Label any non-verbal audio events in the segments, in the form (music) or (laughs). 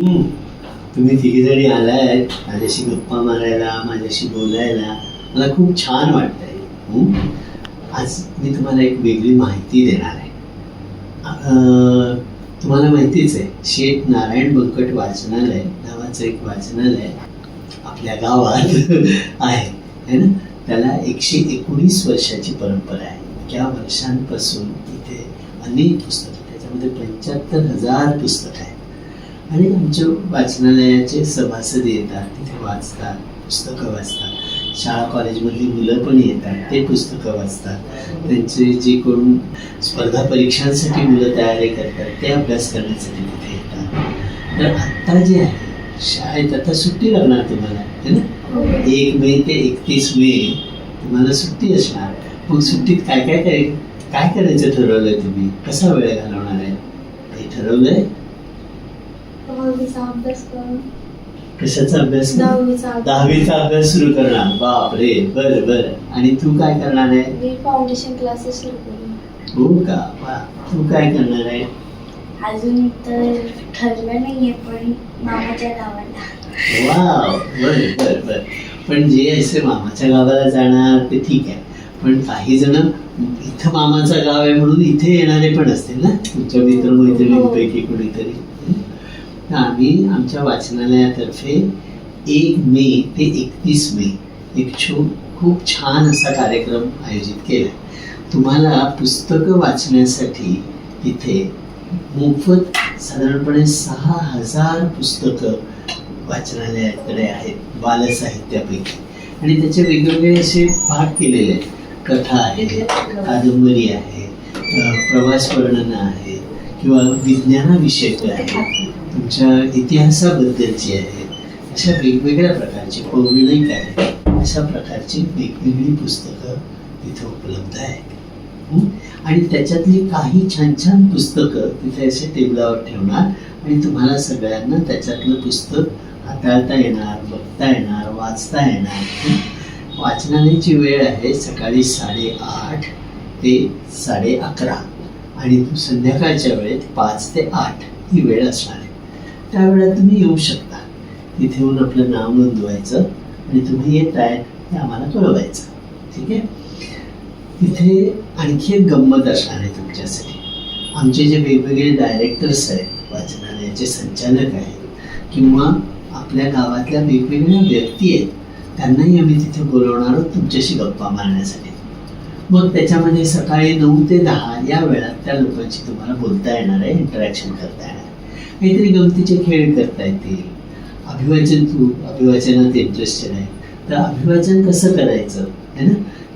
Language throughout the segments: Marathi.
तुम्ही तिघी जणी आलाय माझ्याशी गप्पा मारायला माझ्याशी बोलायला. मला खूप छान वाटतंय. आज मी तुम्हाला एक वेगळी माहिती देणार आहे. तुम्हाला माहितीच आहे शेठ नारायण बंकट वाचनालय नावाचं एक वाचनालय आपल्या गावात (laughs) आहे. है ना? त्याला एकशे एकोणीस वर्षाची परंपरा आहे. त्या वर्षांपासून इथे अनेक पुस्तकं त्याच्यामध्ये पंच्याहत्तर हजार पुस्तकं आहेत. आणि आमच्या वाचनालयाचे सभासद येतात तिथे वाचतात पुस्तकं वाचतात. शाळा कॉलेजमधली मुलं पण येतात ते पुस्तकं वाचतात. त्यांचे जे कोण स्पर्धा परीक्षांसाठी मुलं तयारी करतात ते अभ्यास करण्यासाठी तिथे येतात. तर आत्ता जे आहे शाळेत आता सुट्टी लागणार तुम्हाला है ना? एक मे ते एकतीस मे तुम्हाला सुट्टी असणार. मग सुट्टीत काय काय काय काय करायचं ठरवलंय तुम्ही? कसा वेळ घालवणार आहे? काही ठरवलंय? दहावीचा अभ्यास करून. कशाचा अभ्यास कर? दहावीचा अभ्यास. दहावीचा अभ्यास सुरू करणार. बापरे बर बर. आणि तू काय करणार आहे? मी फाउंडेशन क्लासेस सुरू करून. हो का? वा. तू काय करणार आहे? अजून तर ठरलं नाहीये पण मामाच्या गावाला. वाव. बर बर बर. पण जे असे मामाच्या गावाला जाणार ते ठीक आहे. पण काही जण इथं मामाचं गाव आहे म्हणून इथे येणारे पण असतील ना? तुमच्या मित्रमैत्रिणींपैकी कोणीतरी. हं? तर आम्ही आमच्या वाचनालयातर्फे एक मे ते एकतीस मे एक छो खूप छान असा कार्यक्रम आयोजित केला. तुम्हाला पुस्तकं वाचण्यासाठी तिथे मोफत साधारणपणे सहा हजार पुस्तकं वाचनालयाकडे आहेत बालसाहित्यापैकी. आणि त्याचे वेगवेगळे असे भाग केलेले आहेत. कथा आहे कादंबरी आहे प्रवास वर्णनं आहे किंवा विज्ञानाविषयक आहे. तुमच्या इतिहासाबद्दलची आहे अशा वेगवेगळ्या प्रकारची पौराणिक आहे अशा प्रकारची वेगवेगळी पुस्तकं तिथे उपलब्ध आहेत. आणि त्याच्यातली काही छान छान पुस्तकं तिथे असे टेबलावर ठेवणार आणि तुम्हाला सगळ्यांना त्याच्यातलं पुस्तक हाताळता येणार बघता येणार वाचता येणार. वाचनालयाची वेळ आहे सकाळी साडेआठ ते साडे अकरा आणि संध्याकाळच्या वेळेत पाच ते आठ ही वेळ असणार आहे. त्यावेळेला तुम्ही येऊ शकता. तिथे येऊन आपलं नाव नोंदवायचं आणि तुम्ही येत आहे हे आम्हाला कळवायचं. ठीक आहे? तिथे आणखी एक गंमत असणार आहे तुमच्यासाठी. आमचे जे वेगवेगळे डायरेक्टर्स आहेत वाचनालयाचे संचालक आहेत किंवा आपल्या गावातल्या वेगवेगळ्या व्यक्ती आहेत त्यांनाही आम्ही तिथे बोलवणार आहोत तुमच्याशी गप्पा मारण्यासाठी. मग त्याच्यामध्ये सकाळी नऊ ते दहा या वेळात त्या लोकांशी तुम्हाला बोलता येणार आहे इंटरॅक्शन करता येणार आहे. काहीतरी गमतीचे खेळ करता येतील. अभिवाचन तू अभिवाचनात इंटरेस्टेड आहे तर अभिवाचन कसं करायचं? है ना?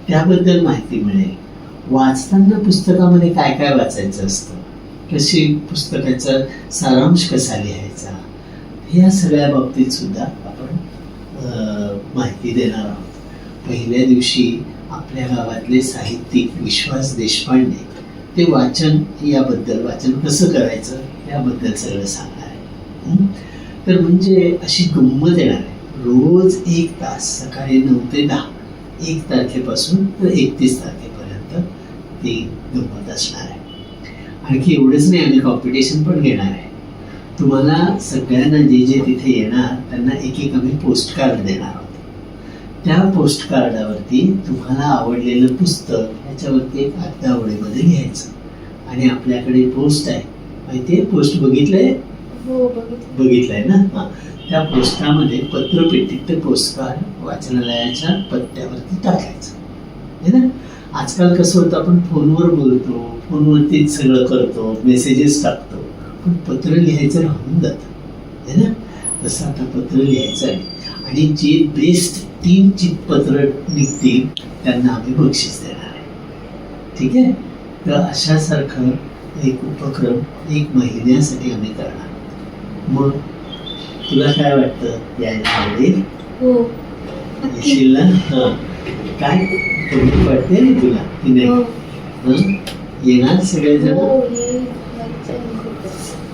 त्याबद्दल माहिती मिळेल. वाचताना पुस्तकामध्ये काय काय वाचायचं असतं? कशी पुस्तकाचा सारांश कसा लिहायचा? ह्या सगळ्या बाबतीत सुद्धा आपण अं, माहिती देणार आहोत. पहिल्या दिवशी आपल्या गावातले साहित्यिक विश्वास देशपांडे ते वाचन याबद्दल वाचन कसं करायचं? याबद्दल सगळं सांगणार आहे. तर म्हणजे अशी गंमत येणार आहे. रोज एक तास सकाळी नऊ ते दहा एक तारखेपासून तर एकतीस तारखेपर्यंत ती गंमत असणार आहे. आणखी एवढंच नाही आम्ही कॉम्पिटिशन पण घेणार आहे. तुम्हाला सगळ्यांना जे जे तिथे येणार त्यांना एक एक आम्ही पोस्ट कार्ड देणार आहोत. त्या पोस्ट कार्डावरती तुम्हाला आवडलेलं पुस्तक याच्यावरती एक अर्ध्या ओळीमध्ये लिहायचं आणि आपल्याकडे पोस्ट आहे. माहिती आहे पोस्ट बघितलंय? हो बघितलं बघितलंय ना? हां. त्या पोस्टामध्ये पत्रपेटीत ते पोस्ट कार्ड वाचनालयाच्या पत्त्यावरती टाकायचं. है ना? आजकाल कसं होतं आपण फोनवर बोलतो फोनवरतीच सगळं करतो मेसेजेस टाकतो पण पत्र लिहायचं राहून जातं. है ना? तसं आता पत्र लिहायचं आहे. आणि जे बेस्ट तीन चितपत्र निघतील त्यांना आम्ही बक्षीस देणार आहे. ठीक आहे? तर अशासारखं एक उपक्रम एक महिन्यासाठी आम्ही करणार. मग तुला काय वाटतं? यायला आवडेल? हो. येशील ना? हं. काय कमी वाटते ना तुला? की नाही हो? येणार सगळेजण? हो.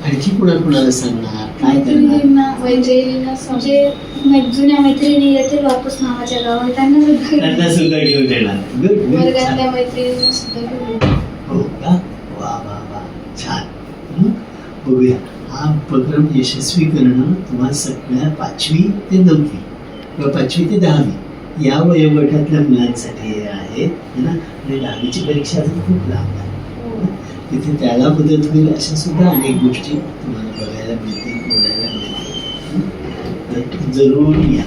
आणखी कुणा कुणाला सांगणार? काय करणार? म्हणजे जुन्या मैत्रिणी येतील वापस मामाच्या गावात त्यांना सुद्धा त्यांना सुद्धा घेऊन येणार. वर्गातल्या मैत्रिणींना सुद्धा घेऊन हो का वा वा वा छान हं? बघूया. हा उपक्रम यशस्वी करणं तुम्हाला सगळ्या पाचवी ते नववी किंवा पाचवी ते दहावी या वयोगटातल्या मुलांसाठी हे आहे ना? आणि दहावीची परीक्षा तर खूप लांब आहे. तिथे त्याला मदत होईल अशा सुद्धा अनेक गोष्टी तुम्हाला बघायला मिळतील बोलायला मिळतील. तर जरूर या.